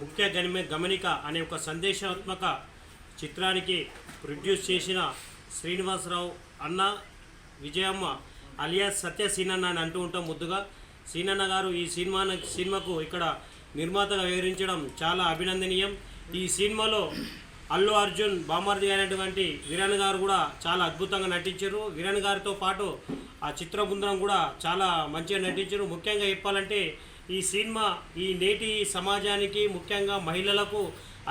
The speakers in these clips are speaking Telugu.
ముఖ్య గనిమే గమనిక అనే ఒక సందేశాత్మక చిత్రానికి ప్రొడ్యూస్ చేసిన శ్రీనివాసరావు అన్న విజయమ్మ అలియాస్ సత్య సీనన్న అని అంటూ ఉంటాం ముద్దుగా. సీనన్న గారు ఈ సినిమా సినిమాకు ఇక్కడ నిర్మాతగా వివరించడం చాలా అభినందనీయం. ఈ సినిమాలో అల్లు అర్జున్ బామర్ది అయినటువంటి విరణ్ గారు కూడా చాలా అద్భుతంగా నటించారు. విరణ్ గారితో పాటు ఆ చిత్ర బృందం కూడా చాలా మంచిగా నటించారు. ముఖ్యంగా చెప్పాలంటే ఈ సినిమా ఈ నేటి సమాజానికి ముఖ్యంగా మహిళలకు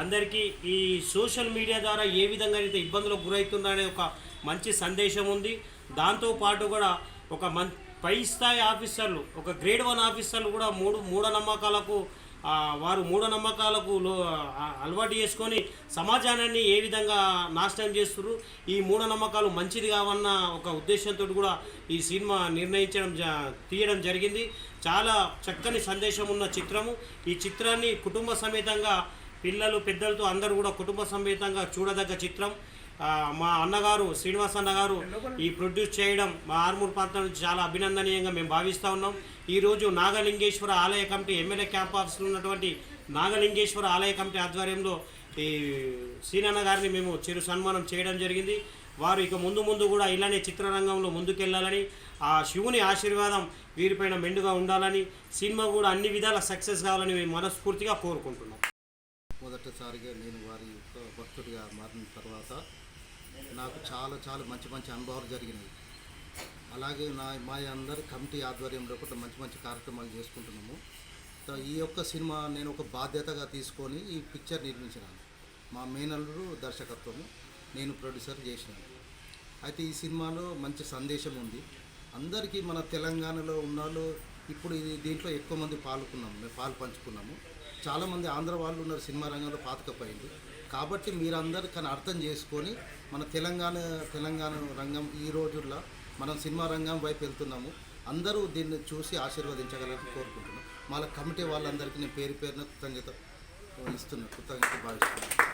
అందరికీ ఈ సోషల్ మీడియా ద్వారా ఏ విధంగా అయితే ఇబ్బందులకు గురవుతుందనే ఒక మంచి సందేశం ఉంది. దాంతో పాటు కూడా ఒక మన్ పై స్థాయి ఆఫీసర్లు ఒక గ్రేడ్ వన్ ఆఫీసర్లు కూడా మూడు మూఢనమ్మకాలకు వారు మూఢనమ్మకాలకు లో అలవాటు చేసుకొని సమాజాన్ని ఏ విధంగా నాశనం చేస్తున్నారు ఈ మూఢనమ్మకాలు మంచిది కావన్న ఒక ఉద్దేశంతో కూడా ఈ సినిమా నిర్ణయించడం తీయడం జరిగింది. చాలా చక్కని సందేశం ఉన్న చిత్రము. ఈ చిత్రాన్ని కుటుంబ సమేతంగా పిల్లలు పెద్దలతో అందరూ కూడా కుటుంబ సమేతంగా చూడదగ్గ చిత్రం. మా అన్నగారు శ్రీనివాస్ అన్నగారు ఈ ప్రొడ్యూస్ చేయడం మా ఆర్మూర్ ప్రాంతం నుంచి చాలా అభినందనీయంగా మేము భావిస్తూ ఉన్నాం. ఈరోజు నాగలింగేశ్వర ఆలయ కమిటీ ఎమ్మెల్యే క్యాంప్ ఆఫీస్లో ఉన్నటువంటి నాగలింగేశ్వర ఆలయ కమిటీ ఆధ్వర్యంలో ఈ సీనన్న గారిని మేము చిరు సన్మానం చేయడం జరిగింది. వారు ఇక ముందు ముందు కూడా ఇలానే చిత్రరంగంలో ముందుకెళ్ళాలని ఆ శివుని ఆశీర్వాదం వీరిపైన మెండుగా ఉండాలని సినిమా కూడా అన్ని విధాల సక్సెస్ కావాలని మేము మనస్ఫూర్తిగా కోరుకుంటున్నాం. మొదటిసారిగా నేను వారి యొక్క భక్తుడిగా మారిన తర్వాత నాకు చాలా చాలా మంచి మంచి అనుభవాలు జరిగినాయి. అలాగే నా మా అందరి కమిటీ ఆధ్వర్యంలో కూడా మంచి మంచి కార్యక్రమాలు చేసుకుంటున్నాము. ఈ యొక్క సినిమా నేను ఒక బాధ్యతగా తీసుకొని ఈ పిక్చర్ నిర్మించినాను. మా మేనల్లుడు దర్శకత్వము నేను ప్రొడ్యూసర్ చేసినాను. అయితే ఈ సినిమాలో మంచి సందేశం ఉంది. అందరికీ మన తెలంగాణలో ఉన్నవాళ్ళు ఇప్పుడు ఇది దీంట్లో ఎక్కువ మంది పాల్గొన్నాము మేము పాలు పంచుకున్నాము. చాలామంది ఆంధ్ర వాళ్ళు ఉన్నారు సినిమా రంగంలో పాతకపోయింది. కాబట్టి మీరందరూ కానీ అర్థం చేసుకొని మన తెలంగాణ తెలంగాణ రంగం ఈ రోజుల్లో మనం సినిమా రంగం వైపు వెళ్తున్నాము. అందరూ దీన్ని చూసి ఆశీర్వదించగలని కోరుకుంటున్నాం. మళ్ళీ కమిటీ వాళ్ళందరికీ నేను పేరు పేరున కృతజ్ఞత ఇస్తున్నాను కృతజ్ఞత భావిస్తున్నాను.